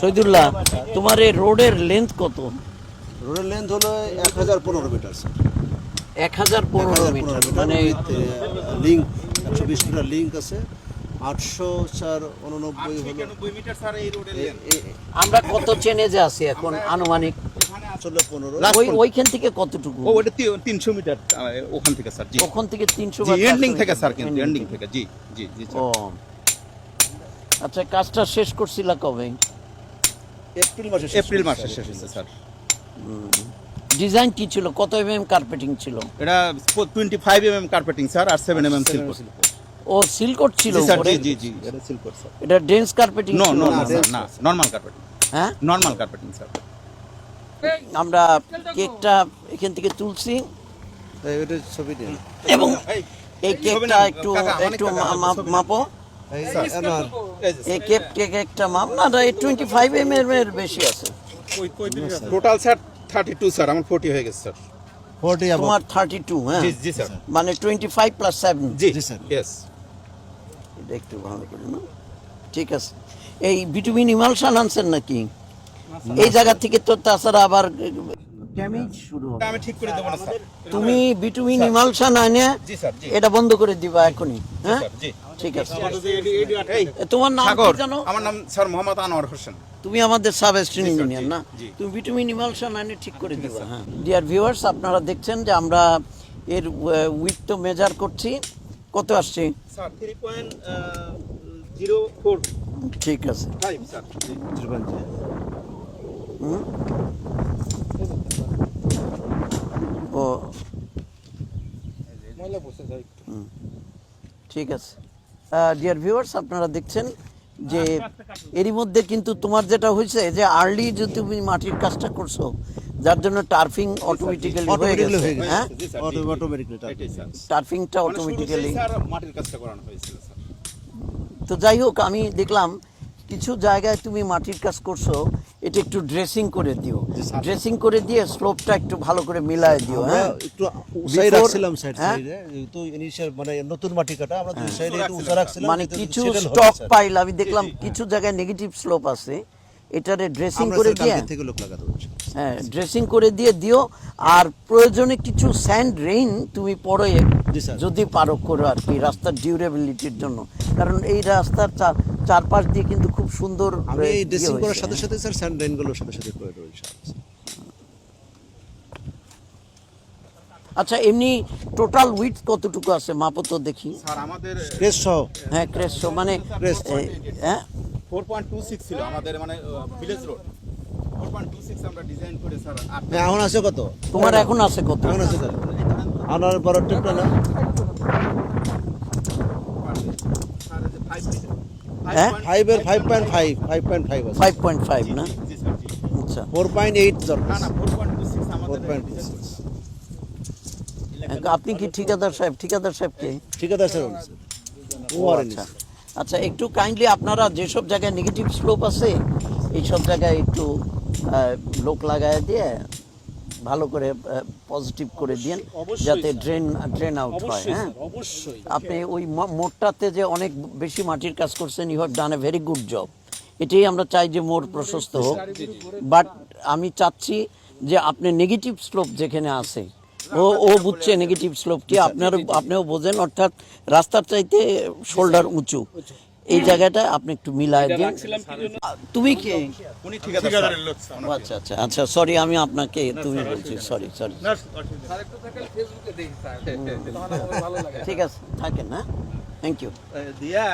শহীদুল্লাহ তোমার এই রোডের লেন্থ কত? রোডের লেন্থ হলো এক হাজার পনেরো মিটার স্যার এক হাজার পনেরো মিটার মানে লিঙ্ক একশো বিশ মিটার লিঙ্ক আছে। আটশো চার উননব্বই আমরা কত চেনে যে আছি এখন আনুমানিক? পনেরো। ওইখান থেকে কতটুকু? ওটা তিনশো মিটার ওখান থেকে স্যার জি। ওখান থেকে তিনশো এন্ডিং থেকে স্যার কিন্তু এন্ডিং থেকে। জি জি জি ও। আচ্ছা কাজটা শেষ করছিলা কবে? এপ্রিল মাসে এপ্রিল মাসে শেষ হয়েছে স্যার। ডিজাইন কি ছিল? কত এমএম কার্পেটিং ছিল? এটা twenty five M M carpeting sir আর সেভেন এম এম সিল্ক ও সিলকোট ছিল জি? জি জি জি। এটা সিল্ক স্যার। এটা ডেন্স কার্পেটিং নো নো না? নর্মাল কার্পেটিং হ্যাঁ? Normal carpeting sir. আমরা কেকটা এখান থেকে তুলছি। ছবি দিন। এবং এই কেকটা একটু একটু মাপো। এই কেক কেক একটা মাপ। না এই টোয়েন্টি ফাইভ এম এর বেশি আছে। Total sir thirty two sir আমার ফোর্টি হয়ে গেছে স্যার তোমার থার্টি টু হ্যাঁ? জি জি স্যার মানে টোয়েন্টি ফাইভ প্লাস সেভেন জি। জি, স্যার। ইয়েস এটা একটু ভালো করে না ঠিক আছে। এই ভিটামিন ইমালশান আনছেন নাকি? এই জায়গা থেকে তো তাছাড়া আবার ড্যামেজ শুরু হবে। আমি ঠিক করে দেবো না স্যার। তুমি ভিটামিন ইমালশান আনে জি স্যার জি। এটা বন্ধ করে দিবা এখনই হ্যাঁ? জি। ঠিক আছে। তোমার নাম কি জানো? আমার নাম স্যার মোহাম্মদ আনোয়ার হোসেন। তুমি আমাদের সাব অ্যাসিস্ট্যান্ট ইঞ্জিনিয়ার না। তুমি ভিটামিন ইমালশন আনে ঠিক করে দিবা হ্যাঁ। ডিয়ার ভিউয়ার্স আপনারা দেখছেন যে আমরা এর উইথ তো মেজার করছি। কত আসছে? Sir three point zero four ঠিক আছে। স্যার হুম? ঠিক আছে। ডিয়ার ভিউয়ার্স আপনারা দেখছেন যে এরই মধ্যে কিন্তু তোমার যেটা হয়েছে যে আর্লি যে তুমি মাটির কাজটা করছ যার জন্য টার্ফিং অটোমেটিক্যালি হয়ে গেছে হ্যাঁ জি। অটোমেটিক্যালি টার্ফিংটা মানে অটোমেটিক্যালি মাটির কাজটা করানো হয়েছিল স্যার। তো যাই হোক আমি দেখলাম কিছু জায়গায় তুমি মাটির কাজ করছ এটা একটু ড্রেসিং করে দিও। ড্রেসিং করে দিয়ে স্লোপটা একটু ভালো করে মিলায় দিও হ্যাঁ? একটু উঁচাই Before- রাখছিলাম সাইড হ্যাঁ? সাইডে যেহেতু ইনিশিয়াল মানে নতুন মাটি কাটা আমরা দুই সাইডে একটু উঁচা রাখছিলাম। মানে কিছু স্টক পাইল আমি দেখলাম কিছু জায়গায় নেগেটিভ স্লোপ আছে এটারে ড্রেসিং করে দিয়ে থেকে লোক লাগাতে হ্যাঁ ড্রেসিং করে দিয়ে দিও আর প্রয়োজনে কিছু স্যান্ড রেইন তুমি পরে যদি পারো করো আর কি রাস্তার ডিউরেবিলিটির জন্য। কারণ এই রাস্তার চারপাশ দিয়ে কিন্তু খুব সুন্দর আমি এই ইয়ে ড্রেসিং করার সাথে। সাথে স্যার স্যান্ড সাথে সাথে করে দেবো আচ্ছা এমনি টোটাল উইথ কতটুকু আছে? মাপো তো দেখি। স্যার আমাদের ক্রেস সহ? হ্যাঁ ক্রেসো মানে। হ্যাঁ? ফোর পয়েন্ট টু সিক্স ছিল আমাদের মানে village road four point two six আমরা ডিজাইন করে স্যার এখন আছে কত? তোমার এখন আছে কত? এখন আছে স্যার আনার বড় টিপটা না স্যার ফাইভ হ্যাঁ? ফাইভের five point five five point five five point five না? আচ্ছা। ফোর পয়েন্ট এইট দরকার four point four point design আপনি কি ঠিকাদার সাহেব? ঠিকাদার সাহেব কে? ঠিক আছে ও আর আচ্ছা। আচ্ছা একটু কাইন্ডলি আপনারা যেসব জায়গায় নেগেটিভ স্লোপ আছে এইসব জায়গায় একটু লোক লাগায় দিয়ে ভালো করে পজিটিভ করে দিন যাতে ড্রেন ড্রেন আউট হয় হ্যাঁ? আপনি ওই মোড়টাতে যে অনেক বেশি মাটির কাজ করছেন you have done a very good job এটাই আমরা চাই যে মোড় প্রশস্ত হোক। বাট আমি চাচ্ছি যে আপনি নেগেটিভ স্লোপ যেখানে আছে ও ও বুঝছে নেগেটিভ স্লোপটি আপনার আপনিও বোঝেন অর্থাৎ রাস্তার চাইতে শোল্ডার উঁচু। এই জায়গাটা আপনি একটু মিলাই দিন। তুমি কে? উনি ঠিকাদারের লোক স্যার। ও, আচ্ছা আচ্ছা আচ্ছা সরি আমি আপনাকে তুমি বলছি সরি সরি ঠিক আছে। থাকেন হ্যাঁ? থ্যাংক ইউ দিয়া